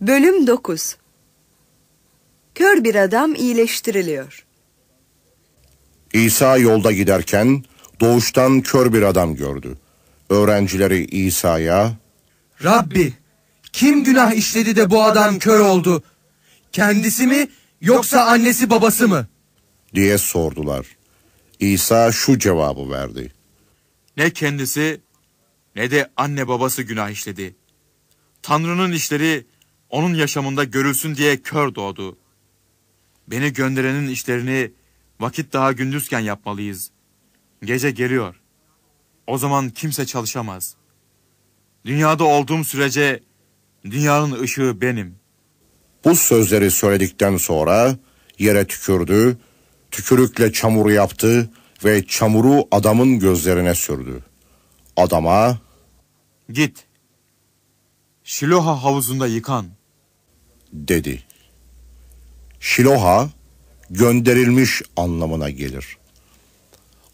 Bölüm 9 Kör bir adam iyileştiriliyor. İsa yolda giderken doğuştan kör bir adam gördü. Öğrencileri İsa'ya Rabbi, kim günah işledi de bu adam kör oldu? Kendisi mi yoksa annesi babası mı? diye sordular. İsa şu cevabı verdi. Ne kendisi ne de anne babası günah işledi. Tanrı'nın işleri onun yaşamında görülsün diye kör doğdu. Beni gönderenin işlerini vakit daha gündüzken yapmalıyız. Gece geliyor. O zaman kimse çalışamaz. Dünyada olduğum sürece dünyanın ışığı benim. Bu sözleri söyledikten sonra yere tükürdü, tükürükle çamuru yaptı ve çamuru adamın gözlerine sürdü. Adama Git. Şiloha havuzunda yıkan. dedi. Şiloha gönderilmiş anlamına gelir.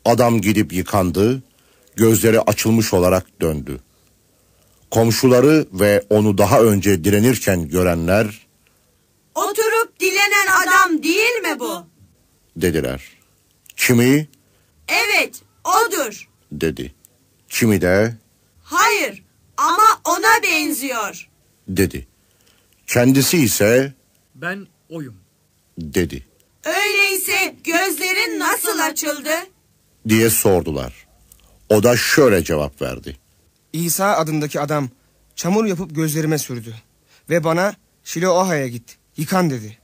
Adam gidip yıkandı, gözleri açılmış olarak döndü. Komşuları ve onu daha önce direnirken görenler Oturup dilenen adam değil mi bu? dediler. Kimi Evet, odur. dedi. Kimi de Hayır, ama ona benziyor. dedi. Kendisi ise Ben oyum. dedi Öyleyse gözlerin nasıl açıldı? diye sordular. O da şöyle cevap verdi. İsa adındaki adam çamur yapıp gözlerime sürdü. Ve bana Şiloaha'ya git, yıkan dedi.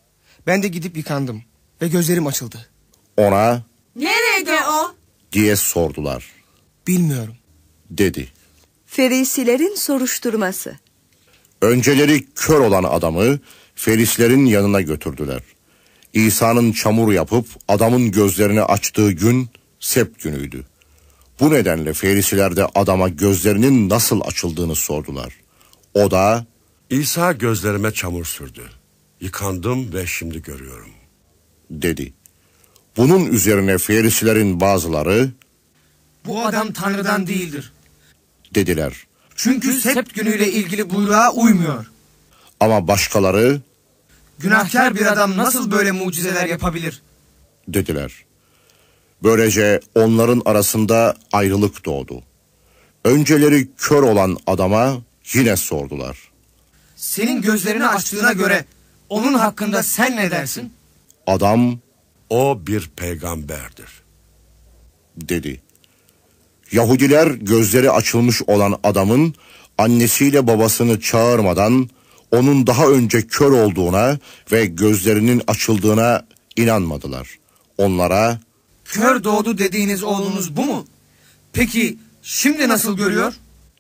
Ben de gidip yıkandım ve gözlerim açıldı. Ona Nerede o? diye sordular. Bilmiyorum. Dedi. Ferisilerin soruşturması. Önceleri kör olan adamı ferislerin yanına götürdüler. İsa'nın çamur yapıp adamın gözlerini açtığı gün sept günüydü. Bu nedenle ferisiler de adama gözlerinin nasıl açıldığını sordular. O da İsa gözlerime çamur sürdü. Yıkandım ve şimdi görüyorum. dedi. Bunun üzerine ferisilerin bazıları Bu adam Tanrı'dan değildir. Dediler. Çünkü sept günüyle ilgili buyruğa uymuyor. Ama başkaları Günahkar bir adam nasıl böyle mucizeler yapabilir? dediler. Böylece onların arasında ayrılık doğdu. Önceleri kör olan adama yine sordular. Senin gözlerini açtığına göre onun hakkında sen ne dersin? Adam O bir peygamberdir. dedi. Yahudiler gözleri açılmış olan adamın annesiyle babasını çağırmadan onun daha önce kör olduğuna ve gözlerinin açıldığına inanmadılar. Onlara Kör doğdu dediğiniz oğlunuz bu mu? Peki şimdi nasıl görüyor?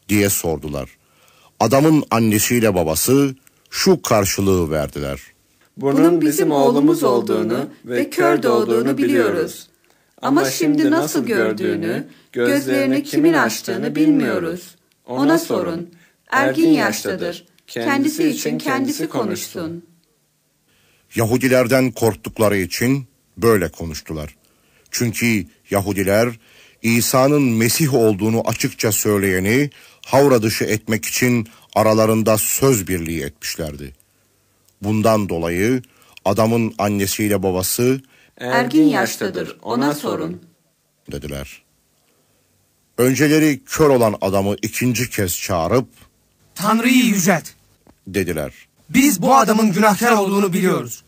diye sordular. Adamın annesiyle babası şu karşılığı verdiler. Bunun bizim oğlumuz olduğunu ve kör doğduğunu biliyoruz. Ama şimdi nasıl gördüğünü, gözlerini kimin açtığını bilmiyoruz. Ona sorun. Ergin yaştadır. Kendisi için kendisi konuşsun. Yahudilerden korktukları için böyle konuştular. Çünkü Yahudiler İsa'nın Mesih olduğunu açıkça söyleyeni havra dışı etmek için aralarında söz birliği etmişlerdi. Bundan dolayı adamın annesiyle babası Ergin yaştadır. Ona sorun. dediler. Önceleri kör olan adamı ikinci kez çağırıp Tanrı'yı yücelt. dediler. Biz bu adamın günahkar olduğunu biliyoruz.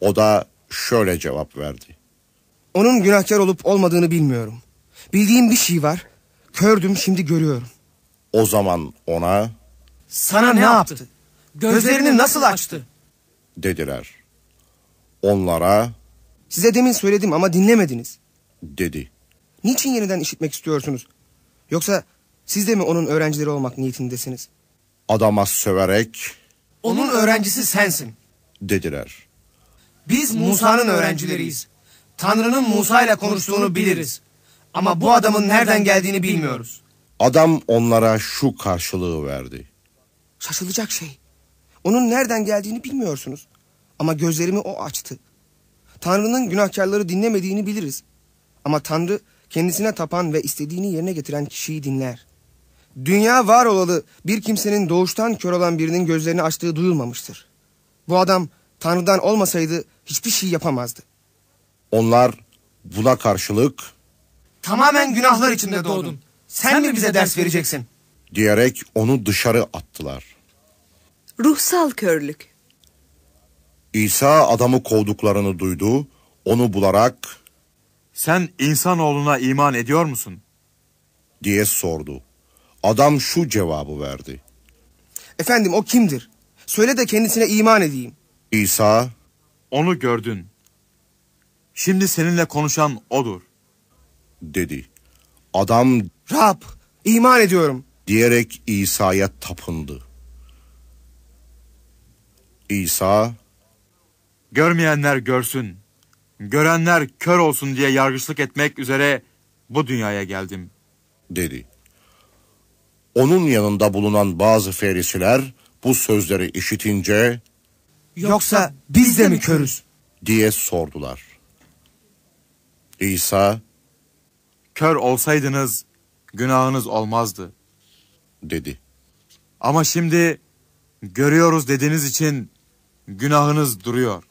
O da şöyle cevap verdi. Onun günahkar olup olmadığını bilmiyorum. Bildiğim bir şey var. Kördüm şimdi görüyorum. O zaman ona Sana ne yaptı? Gözlerini nasıl açtı? dediler. Onlara Size demin söyledim ama dinlemediniz. dedi. Niçin yeniden işitmek istiyorsunuz? Yoksa siz de mi onun öğrencileri olmak niyetindesiniz? Adama söverek Onun öğrencisi sensin. dediler. Biz Musa'nın öğrencileriyiz. Tanrı'nın Musa ile konuştuğunu biliriz. Ama bu adamın nereden geldiğini bilmiyoruz. Adam onlara şu karşılığı verdi. Şaşılacak şey. Onun nereden geldiğini bilmiyorsunuz. Ama gözlerimi o açtı. Tanrı'nın günahkarları dinlemediğini biliriz. Ama Tanrı kendisine tapan ve istediğini yerine getiren kişiyi dinler. Dünya var olalı bir kimsenin doğuştan kör olan birinin gözlerini açtığı duyulmamıştır. Bu adam Tanrı'dan olmasaydı hiçbir şey yapamazdı. Onlar buna karşılık Tamamen günahlar içinde doğdun. Sen mi bize ders vereceksin? diyerek onu dışarı attılar. Ruhsal körlük. İsa adamı kovduklarını duydu, onu bularak Sen insanoğluna iman ediyor musun? diye sordu. Adam şu cevabı verdi. Efendim o kimdir? Söyle de kendisine iman edeyim. İsa Onu gördün. Şimdi seninle konuşan odur. dedi. Adam Rab, iman ediyorum. diyerek İsa'ya tapındı. İsa Görmeyenler görsün. Görenler kör olsun diye yargıçlık etmek üzere bu dünyaya geldim. dedi. Onun yanında bulunan bazı ferisiler bu sözleri işitince Yoksa biz de mi körüz? diye sordular. İsa Kör olsaydınız günahınız olmazdı. dedi. Ama şimdi görüyoruz dediğiniz için günahınız duruyor.